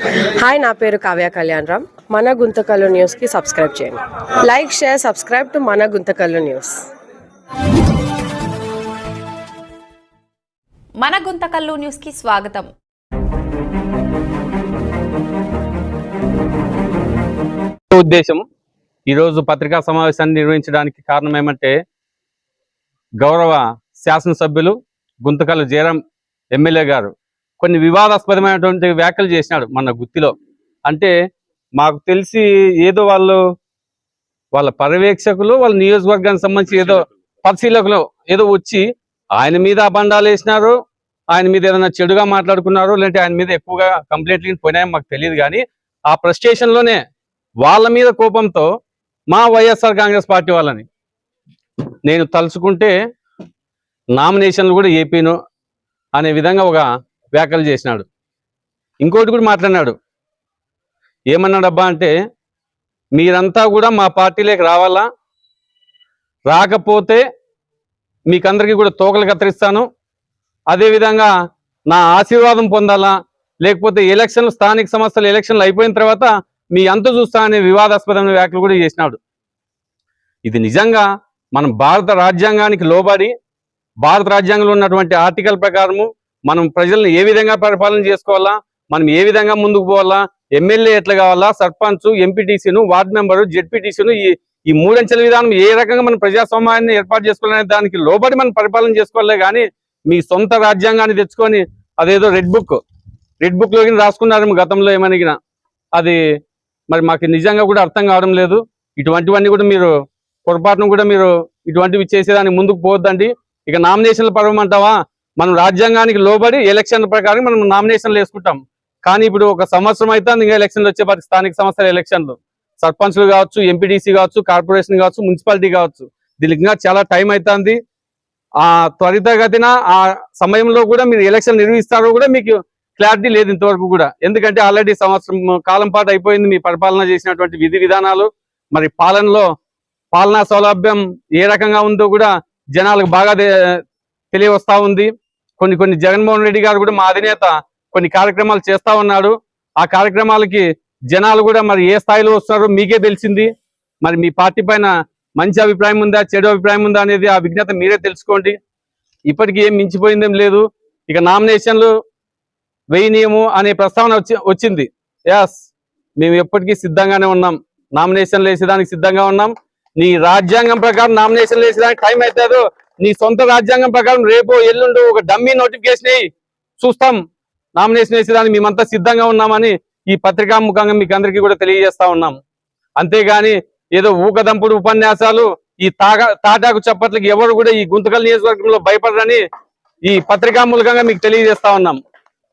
Hi నా పేరు కావ్య కళ్యాణ్ రామ్. మన గుంతకల్లు న్యూస్కి సబ్స్క్రైబ్ చేయండి. లైక్ షేర్ సబ్స్క్రైబ్ టు మన గుంతకల్లు న్యూస్ మన గుంతకల్లు న్యూస్కి స్వాగతం. ఉద్దేశం ఈరోజు పత్రికా సమావేశాన్ని నిర్వహించడానికి కారణం ఏమంటే గౌరవ శాసనసభ్యులు గుంతకల్లు జయరాం ఎమ్మెల్యే గారు కొన్ని వివాదాస్పదమైనటువంటి వ్యాఖ్యలు చేసినాడు మన గుత్తిలో. అంటే మాకు తెలిసి ఏదో వాళ్ళు వాళ్ళ పర్యవేక్షకులు వాళ్ళ నియోజకవర్గానికి సంబంధించి ఏదో పరిశీలకులు. ఏదో వచ్చి ఆయన మీద అబండాలు వేసినారు ఆయన మీద ఏదైనా చెడుగా మాట్లాడుకున్నారు లేదంటే ఆయన మీద ఎక్కువగా కంప్లైంట్లు పోయినాయో మాకు తెలియదు కానీ ఆ frustration లోనే వాళ్ళ మీద కోపంతో మా వైఎస్ఆర్ కాంగ్రెస్ పార్టీ వాళ్ళని నేను తలుచుకుంటే నామినేషన్లు కూడా ఏపీను అనే విధంగా ఒక వ్యాఖ్యలు చేసినాడు. ఇంకోటి కూడా మాట్లాడినాడు. ఏమన్నాడబ్బా అంటే మీరంతా కూడా మా పార్టీలోకి రావాలా? రాకపోతే మీకందరికీ కూడా తోకలు కత్తిరిస్తాను. అదేవిధంగా నా ఆశీర్వాదం పొందాలా? లేకపోతే ఎలక్షన్లు స్థానిక సంస్థలు ఎలక్షన్లు అయిపోయిన తర్వాత మీ అంత చూస్తా అనే వివాదాస్పదమైన వ్యాఖ్యలు కూడా చేసినాడు. ఇది నిజంగా మనం భారత రాజ్యాంగానికి లోబడి భారత రాజ్యాంగంలో ఉన్నటువంటి ఆర్టికల్ ప్రకారము మనం ప్రజల్ని ఏ విధంగా పరిపాలన చేసుకోవాలా? మనం ఏ విధంగా ముందుకు పోవాలా? ఎమ్మెల్యే ఎట్లా కావాలా? సర్పంచ్ ఎంపీటీసీను వార్డు మెంబరు జెడ్పీటీసీను ఈ ఈ మూడంచెల విధానం ఏ రకంగా మనం ప్రజాస్వామ్యాన్ని ఏర్పాటు చేసుకోవాలనే దానికి లోబడి మనం పరిపాలన చేసుకోవాలి కానీ మీ సొంత రాజ్యాంగాన్ని తెచ్చుకొని అదేదో రెడ్ బుక్ రెడ్ బుక్లోకి రాసుకున్నారు గతంలో ఏమనిగిన. అది మరి మాకు నిజంగా కూడా అర్థం కావడం లేదు. ఇటువంటివన్నీ కూడా మీరు పొరపాటును కూడా మీరు ఇటువంటివి చేసేదానికి ముందుకు పోవద్దండి. ఇక నామినేషన్ల పర్వం అంటావా? మనం రాజ్యాంగానికి లోబడి ఎలక్షన్ ప్రకారం మనం నామినేషన్లు వేసుకుంటాం. కానీ ఇప్పుడు ఒక సంవత్సరం అయితే ఇంకా ఎలక్షన్లు వచ్చే స్థానిక సంస్థల ఎలక్షన్లు. సర్పంచ్లు కావచ్చు ఎంపీటీసీ కావచ్చు కార్పొరేషన్ కావచ్చు మున్సిపాలిటీ కావచ్చు. దీనికి ఇంకా చాలా టైం అవుతుంది ఆ త్వరితగతిన ఆ సమయంలో కూడా మీరు ఎలక్షన్ నిర్వహిస్తారో కూడా మీకు క్లారిటీ లేదు ఇంతవరకు కూడా. ఎందుకంటే ఆల్రెడీ సంవత్సరం కాలం పాటు అయిపోయింది మీ పరిపాలన చేసినటువంటి విధి విధానాలు. మరి పాలనలో పాలనా సౌలభ్యం ఏ రకంగా ఉందో కూడా జనాలకు బాగా తెలియవస్తా ఉంది. కొన్ని కొన్ని జగన్మోహన్ రెడ్డి గారు కూడా మా అధినేత కొన్ని కార్యక్రమాలు చేస్తా ఉన్నాడు. ఆ కార్యక్రమాలకి జనాలు కూడా మరి ఏ స్థాయిలో వస్తున్నారో మీకే తెలిసింది. మరి మీ పార్టీ పైన మంచి అభిప్రాయం ఉందా చెడు అభిప్రాయం ఉందా అనేది ఆ విజ్ఞత మీరే తెలుసుకోండి. ఇప్పటికీ ఏం మించిపోయిందేం లేదు. ఇక నామినేషన్లు వేయనీయము అనే ప్రస్తావన వచ్చి వచ్చింది. యాస్ మేము ఎప్పటికీ సిద్ధంగానే ఉన్నాం. నామినేషన్లు వేసేదానికి సిద్ధంగా ఉన్నాం. నీ రాజ్యాంగం ప్రకారం నామినేషన్లు వేసేదానికి టైం అవుతుందో నీ సొంత రాజ్యాంగం ప్రకారం రేపు ఎల్లుండు ఒక డమ్మీ నోటిఫికేషన్ అయ్యి చూస్తాం. నామినేషన్ వేసేదానికి మేమంతా సిద్ధంగా ఉన్నామని ఈ పత్రికా ముఖంగా మీకు అందరికీ కూడా తెలియజేస్తా ఉన్నాం. అంతేగాని ఏదో ఊకదంపుడు ఉపన్యాసాలు ఈ తాగా తాటాకు చప్పట్లకి ఎవరు కూడా ఈ గుంతకల్ నియోజకవర్గంలో భయపడరని ఈ పత్రికా మూలకంగా మీకు తెలియజేస్తా ఉన్నాం.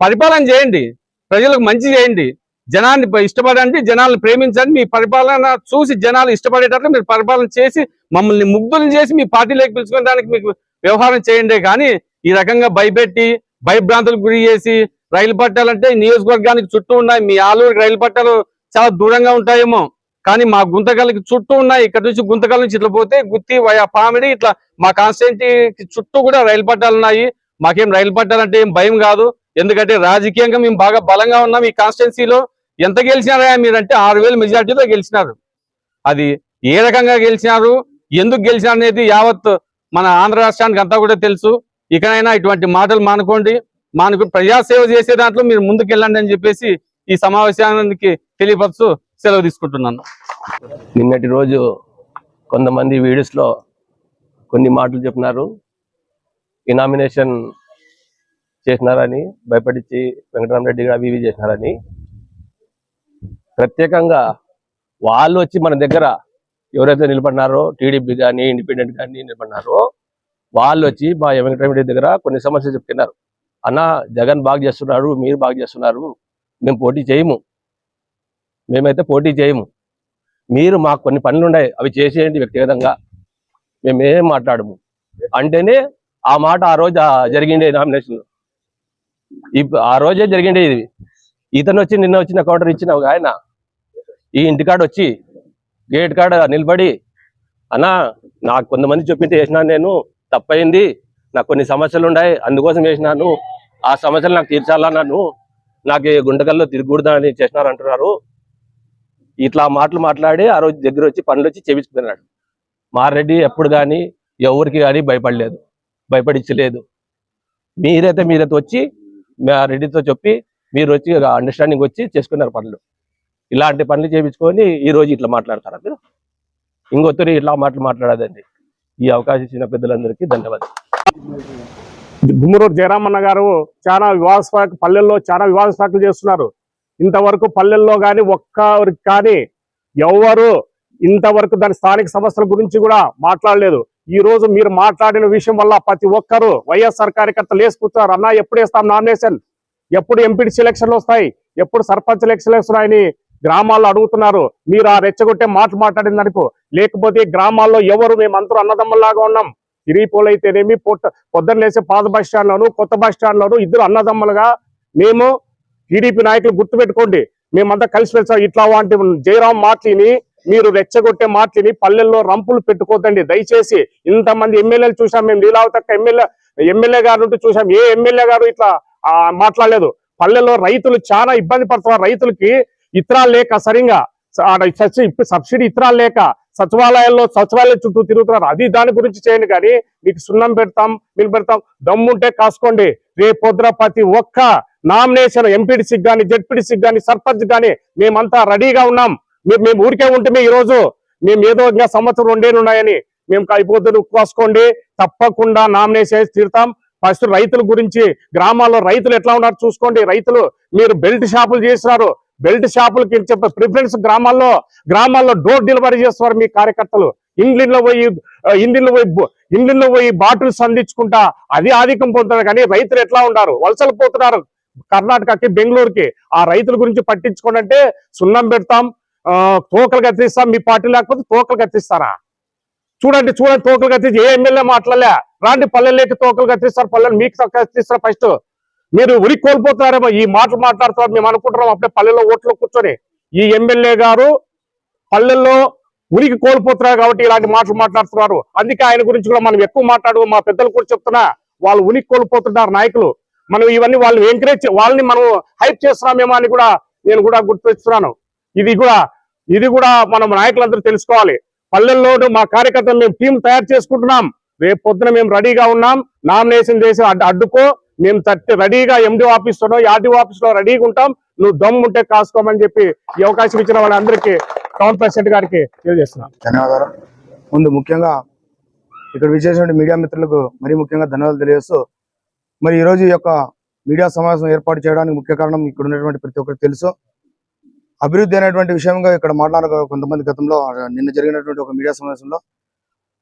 పరిపాలన చేయండి. ప్రజలకు మంచి చేయండి. జనాన్ని ఇష్టపడండి జనాలను ప్రేమించండి మీ పరిపాలన చూసి జనాలు ఇష్టపడేటట్లు మీరు పరిపాలన చేసి మమ్మల్ని ముగ్గులు చేసి మీ పార్టీలోకి పిలుచుకోవడానికి మీకు వ్యవహారం చేయండి కానీ ఈ రకంగా భయపెట్టి భయభ్రాంతులకు గురి చేసి రైలు పట్టాలంటే నియోజకవర్గానికి చుట్టూ ఉన్నాయి మీ ఆలూరు రైలు పట్టాలు చాలా దూరంగా ఉంటాయేమో. కానీ మా గుంతకల్కి చుట్టూ ఉన్నాయి ఇక్కడ నుంచి గుంతకల్ నుంచి ఇట్లా పోతే గుత్తి వయా పామిడి ఇట్లా మా కాన్స్టిట్యూన్టీ చుట్టూ కూడా రైలు పట్టాలు ఉన్నాయి. మాకేం రైలు పట్టాలంటే ఏం భయం కాదు. ఎందుకంటే రాజకీయంగా మేము బాగా బలంగా ఉన్నాం ఈ కాన్స్టిట్యున్సీలో ఎంత గెలిచినారా మీరంటే ఆరు వేల మెజార్టీతో గెలిచినారు. అది ఏ రకంగా గెలిచినారు ఎందుకు గెలిచినారు అనేది యావత్ మన ఆంధ్ర రాష్ట్రానికి అంతా కూడా తెలుసు. ఇకనైనా ఇటువంటి మాటలు మానుకోండి. మానుకు ప్రజాసేవ చేసే దాంట్లో మీరు ముందుకు వెళ్ళండి అని చెప్పేసి ఈ సమావేశానికి తెలియపరచు సెలవు తీసుకుంటున్నాను. నిన్నటి రోజు కొంతమంది వీడియోస్లో కొన్ని మాటలు చెప్పినారు. ఈ నామినేషన్ చేసినారని భయపడించి వెంకటరామరెడ్డి గారు అవి ఇవి చేసినారని. ప్రత్యేకంగా వాళ్ళు వచ్చి మన దగ్గర ఎవరైతే నిలబడినారో టీడీపీ కానీ ఇండిపెండెంట్ కానీ నిలబడినారో వాళ్ళు వచ్చి మా వెంకటరెడ్డి దగ్గర కొన్ని సమస్యలు చెప్తున్నారు. అన్న జగన్ బాగా చేస్తున్నారు మీరు బాగా చేస్తున్నారు మేము పోటీ చేయము. మేమైతే పోటీ చేయము. మీరు మాకు కొన్ని పనులు ఉన్నాయి అవి చేసేయండి వ్యక్తిగతంగా. మేమేం మాట్లాడము. అంటేనే ఆ మాట ఆ రోజు జరిగిండే నామినేషన్ ఆ రోజే జరిగిండే ఇది. ఇతను వచ్చి నిన్న వచ్చిన కౌంటర్ ఇచ్చిన ఒక ఆయన ఈ ఇంటికాడ వచ్చి గేట్ కాడ నిలబడి అన్నా నాకు కొంతమంది చెప్పింటే వేసినాను నేను తప్పయింది నాకు కొన్ని సమస్యలు ఉన్నాయి. అందుకోసం వేసినాను ఆ సమస్యలు నాకు తీర్చాలా నన్ను? నాకు ఈ తిరగకూడదని చేసినారు అంటున్నారు. ఇట్లా మాటలు మాట్లాడి ఆ రోజు దగ్గర వచ్చి పనులు వచ్చి చేపించుకున్నాడు. మారెడ్డి ఎప్పుడు కానీ ఎవరికి కానీ భయపడలేదు. భయపడించలేదు మీరైతే మీరైతే వచ్చి మా రెడ్డితో చెప్పి మీరు వచ్చి అండర్స్టాండింగ్ వచ్చి చేసుకున్నారు పనులు. ఇలాంటి పనులు చేయించుకొని ఈ రోజు ఇట్లా మాట్లాడతారా మీరు? ఇంకొత్తరి ఇట్లా మాటలు మాట్లాడదండి. ఈ అవకాశం ఇచ్చిన పెద్దలందరికీ ధన్యవాదాలు. గుమ్మరూరు జయరామన్న గారు చాలా వివాదాస్పద పల్లెల్లో చాలా వివాదాస్పదలు చేస్తున్నారు. ఇంతవరకు పల్లెల్లో కానీ ఒక్కరికి కానీ ఎవరు ఇంతవరకు దాని స్థానిక సమస్యల గురించి కూడా మాట్లాడలేదు. ఈ రోజు మీరు మాట్లాడిన విషయం వల్ల ప్రతి ఒక్కరు వైఎస్ఆర్ కార్యకర్తలు వేసి కూర్చున్నారు అన్న ఎప్పుడు వేస్తాం నామినేషన్? ఎప్పుడు ఎంపీడీ ఎలక్షన్లు వస్తాయి? ఎప్పుడు సర్పంచ్ ఎలక్షన్లు వస్తున్నాయని గ్రామాల్లో అడుగుతున్నారు మీరు ఆ రెచ్చగొట్టే మాటలు మాట్లాడింది అనుకో లేకపోతే గ్రామాల్లో ఎవరు మేమందరూ అన్నదమ్ముల్లాగా ఉన్నాం. తిరిగిపోలు అయితేనేమి పొట్ట పొద్దున్న లేసే పాత బస్ స్టాండ్ లోను కొత్త బస్ స్టాండ్ లోను ఇద్దరు అన్నదమ్ములుగా మేము టీడీపీ నాయకులు గుర్తుపెట్టుకోండి. మేమంతా కలిసి వెళ్తాం. ఇట్లా వంటి జయరాం మాటలిని మీరు రెచ్చగొట్టే మాటలిని పల్లెల్లో రంపులు పెట్టుకోదండి దయచేసి ఇంతమంది ఎమ్మెల్యేలు చూసాం మేము లీలావతక్క ఎమ్మెల్యే ఎమ్మెల్యే గారు ఉంటూ చూసాం. ఏ ఎమ్మెల్యే గారు ఇట్లా మాట్లాడలేదు. పల్లెల్లో రైతులు చాలా ఇబ్బంది పడుతున్నారు. రైతులకి ఇతరాలు లేక సరిగా సబ్సిడీ ఇతరాలు లేక సచివాలయాల్లో సచివాలయం చుట్టూ తిరుగుతున్నారు. అది దాని గురించి చేయండి కానీ మీకు సున్నం పెడతాం మీరు పెడతాం దమ్ముంటే కాసుకోండి. రేపు ప్రతి ఒక్క నామినేషన్ ఎంపీడీసీకి కానీ జెడ్పీడీసీకి కానీ సర్పంచ్ కానీ మేమంతా రెడీగా ఉన్నాం. మీరు మేము ఊరికే ఉంటే ఈ రోజు మేము ఏదో ఇంకా సంవత్సరం రెండేళ్ళు ఉన్నాయని మేము అయిపోతుంది కాసుకోండి. తప్పకుండా నామినేషన్ వేసి తీరుతాం. ఫస్ట్ రైతుల గురించి గ్రామాల్లో రైతులు ఎట్లా ఉన్నారు చూసుకోండి. రైతులు మీరు బెల్ట్ షాపులు చేసినారు. బెల్ట్ షాపులకి చెప్పే ప్రిఫరెన్స్ గ్రామాల్లో గ్రామాల్లో డోర్ డెలివరీ చేస్తారు మీ కార్యకర్తలు. ఇండ్లిల్లో పోయి ఆ, పోయి బు- పోయి బాటిల్స్ అందించుకుంటా అది ఆధిక్యం పొందుతారు. కానీ రైతులు ఎట్లా ఉన్నారు వలసలు పోతున్నారు కర్ణాటకకి బెంగళూరుకి. ఆ రైతుల గురించి పట్టించుకోనంటే సున్నం పెడతాం ఆ, తోకలు కత్తిస్తాం మీ పార్టీ లేకపోతే తోకలు కత్తిస్తారా చూడండి చూడండి తోకలు కత్తించి ఏ ఎమ్మెల్యే మాట్లాడలే. రాండి పల్లెల్లోకి తోకలు కత్తిస్తారు పల్లెలు మీకు కత్తిస్తారు ఫస్ట్ మీరు ఉరి కోల్పోతున్నారేమో ఈ మాటలు మాట్లాడుతున్నారు మేము అనుకుంటున్నాం అప్పుడే పల్లెల్లో ఓట్లో కూర్చొని. ఈ ఎమ్మెల్యే గారు పల్లెల్లో ఉనికి కోల్పోతున్నారు కాబట్టి ఇలాంటి మాటలు మాట్లాడుతున్నారు. అందుకే ఆయన గురించి కూడా మనం ఎక్కువ మాట్లాడు మా పెద్దలు కూడా చెప్తున్నా వాళ్ళు ఉనికి కోల్పోతున్నారు నాయకులు. మనం ఇవన్నీ వాళ్ళని ఎంకరేజ్ వాళ్ళని మనం హైప్ చేస్తున్నామేమో అని కూడా నేను కూడా గుర్తిస్తున్నాను ఇది కూడా ఇది కూడా మనం నాయకులందరూ తెలుసుకోవాలి. పల్లెల్లోనూ మా కార్యకర్తలు మేము టీం తయారు చేసుకుంటున్నాం. రేపు పొద్దున మేము రెడీగా ఉన్నాం. నామినేషన్ చేసి అడ్డు అడ్డుకో. మేము తట్టి రెడీగా ఎండి ఆఫీస్లో ఆర్డీఓ ఆఫీస్లో రెడీగా ఉంటాం. నువ్వు దమ్ము ఉంటే కాసుకోమని చెప్పి ఈ అవకాశం ఇచ్చిన వాళ్ళందరికీ టౌన్ ప్రెసిడెంట్ గారికి తెలియజేస్తున్నాను ధన్యవాదాలు. ముందు ముఖ్యంగా ఇక్కడ విశేషమైన మీడియా మిత్రులకు మరీ ముఖ్యంగా ధన్యవాదాలు తెలియజేస్తూ మరి ఈరోజు ఈ యొక్క మీడియా సమావేశం ఏర్పాటు చేయడానికి ముఖ్య కారణం ఇక్కడ ఉన్నటువంటి ప్రతి ఒక్కరికి తెలుసు. అభివృద్ధి అనేటువంటి విషయంగా ఇక్కడ మాట్లాడ కొంతమంది గతంలో నిన్న జరిగినటువంటి ఒక మీడియా సమావేశంలో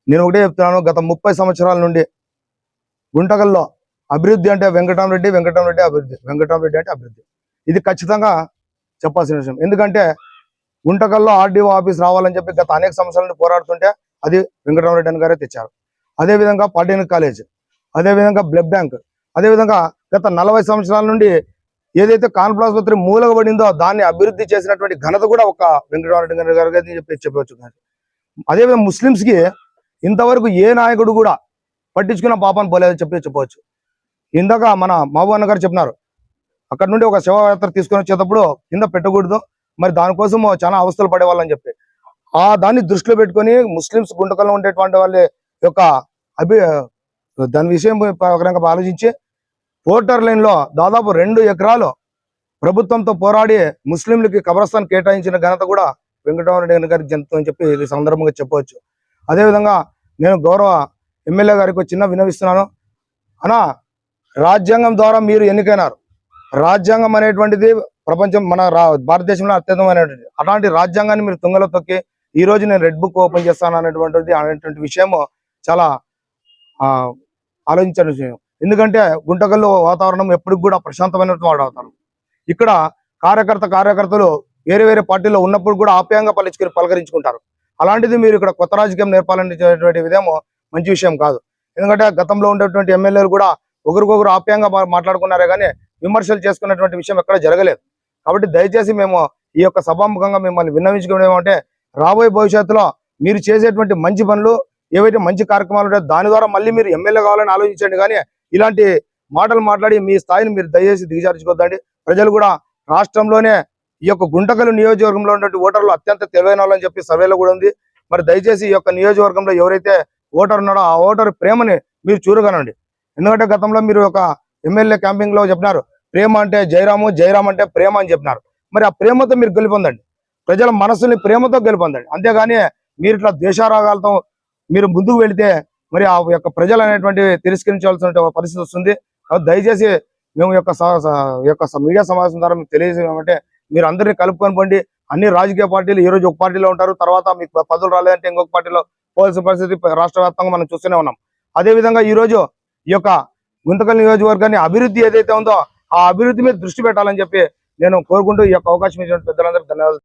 నేను ఒకటే చెప్తున్నాను గత ముప్పై సంవత్సరాల నుండి గుంటకల్లో అభివృద్ధి అంటే వెంకటరామరెడ్డి వెంకటరామరెడ్డి అభివృద్ధి. వెంకటరామరెడ్డి అంటే అభివృద్ధి. ఇది ఖచ్చితంగా చెప్పాల్సిన విషయం. ఎందుకంటే గుంటకల్లో ఆర్డీఓ ఆఫీస్ రావాలని చెప్పి గత అనేక సంవత్సరాలను పోరాడుతుంటే అది వెంకటరామరెడ్డి అని గారే తెచ్చారు. అదేవిధంగా పాలిటెక్నిక్ కాలేజ్ అదేవిధంగా బ్లడ్ బ్యాంక్ అదేవిధంగా గత నలభై సంవత్సరాల నుండి ఏదైతే కాన్పుల ఆసుపత్రి మూలగబడిందో దాన్ని అభివృద్ధి చేసినటువంటి ఘనత కూడా ఒక వెంకటరామరెడ్డి గారు అని చెప్పి చెప్పవచ్చు అదేవిధంగా ముస్లిమ్స్కి ఇంతవరకు ఏ నాయకుడు కూడా పట్టించుకున్న పాపాన్ని పోలేదని చెప్పి చెప్పవచ్చు. ఇందాక మన మహబూబ్ అన్న గారు చెప్పినారు. అక్కడ నుండి ఒక శివయాత్ర తీసుకొని వచ్చేటప్పుడు కింద పెట్టకూడదు. మరి దానికోసం చాలా అవస్థలు పడేవాళ్ళని చెప్పి. ఆ దాన్ని దృష్టిలో పెట్టుకొని ముస్లిమ్స్ గుంటకల్లో ఉండేటువంటి వాళ్ళ యొక్క అభి దాని విషయం ప్రకారంగా ఆలోచించి పోర్టర్ లైన్లో దాదాపు రెండు ఎకరాలు ప్రభుత్వంతో పోరాడి ముస్లింలకి కబ్రస్థాన్ కేటాయించిన ఘనత కూడా వెంకటరామరెడ్డి గారికి అని చెప్పి ఈ సందర్భంగా చెప్పవచ్చు. అదేవిధంగా నేను గౌరవ ఎమ్మెల్యే గారికి చిన్న వినవిస్తున్నాను. అనా రాజ్యాంగం ద్వారా మీరు ఎన్నికైనారు. రాజ్యాంగం అనేటువంటిది ప్రపంచం మన రా భారతదేశంలో అత్యంతమైనటువంటి అలాంటి రాజ్యాంగాన్ని మీరు తుంగలో తొక్కి ఈ రోజు నేను రెడ్ బుక్ ఓపెన్ చేస్తాను అనేటువంటిది అనేటువంటి విషయం చాలా ఆ ఆలోచించిన విషయం. ఎందుకంటే గుంటకల్లో వాతావరణం ఎప్పటికి కూడా ప్రశాంతమైనటువంటి వాతావరణం. ఇక్కడ కార్యకర్త కార్యకర్తలు వేరే వేరే పార్టీలో ఉన్నప్పుడు కూడా ఆప్యాయంగా పలుచుకుని పలకరించుకుంటారు. అలాంటిది మీరు ఇక్కడ కొత్త రాజకీయం నేర్పాలనేటువంటి విధేమో మంచి విషయం కాదు. ఎందుకంటే గతంలో ఉండేటువంటి ఎమ్మెల్యేలు కూడా ఒకరికొకరు ఆప్యాయంగా మాట్లాడుకున్నారే కానీ విమర్శలు చేసుకున్నటువంటి విషయం ఎక్కడ జరగలేదు. కాబట్టి దయచేసి మేము ఈ యొక్క సభాముఖంగా మిమ్మల్ని విన్నవించుకోవడం ఏమంటే రాబోయే భవిష్యత్తులో మీరు చేసేటువంటి మంచి పనులు ఏవైతే మంచి కార్యక్రమాలు ఉంటాయో దాని ద్వారా మళ్ళీ మీరు ఎమ్మెల్యే కావాలని ఆలోచించండి కానీ ఇలాంటి మాటలు మాట్లాడి మీ స్థాయిని మీరు దయచేసి దిగజార్చుకోవద్దండి. ప్రజలు కూడా రాష్ట్రంలోనే ఈ యొక్క గుంటకలు నియోజకవర్గంలో ఉన్నటువంటి ఓటర్లు అత్యంత తెలివైన వాళ్ళని చెప్పి సర్వేలో కూడా ఉంది. మరి దయచేసి ఈ యొక్క నియోజకవర్గంలో ఎవరైతే ఓటర్ ఉన్నాడో ఆ ఓటర్ ప్రేమని మీరు చూడగలండి ఎందుకంటే గతంలో మీరు ఒక ఎమ్మెల్యే క్యాంపింగ్లో చెప్పినారు ప్రేమ అంటే జయరాము జయరామ్ అంటే ప్రేమ అని చెప్పినారు. మరి ఆ ప్రేమతో మీరు గెలుపొందండి. ప్రజల మనసుని ప్రేమతో గెలుపొందండి. అంతేగాని మీరు ఇట్లా ద్వేషారాగాలతో మీరు ముందుకు వెళితే మరి ఆ యొక్క ప్రజలు అనేటువంటి తిరస్కరించాల్సిన పరిస్థితి వస్తుంది. దయచేసి మేము యొక్క యొక్క మీడియా సమావేశం ద్వారా మీకు తెలియజేయమంటే మీరు అందరినీ కలుపుకొని పండి. అన్ని రాజకీయ పార్టీలు ఈ రోజు ఒక పార్టీలో ఉంటారు. తర్వాత మీకు పదవులు రాలేదంటే ఇంకొక పార్టీలో పోవాల్సిన పరిస్థితి రాష్ట్ర వ్యాప్తంగా మనం చూస్తూనే ఉన్నాం. అదే విధంగా ఈ రోజు ఈ యొక్క గుంతకల్ నియోజకవర్గాన్ని అభివృద్ధి ఏదైతే ఉందో ఆ అభివృద్ధి మీద దృష్టి పెట్టాలని చెప్పి నేను కోరుకుంటూ ఈ యొక్క అవకాశం ఇచ్చిన పెద్దలందరికీ ధన్యవాదాలు.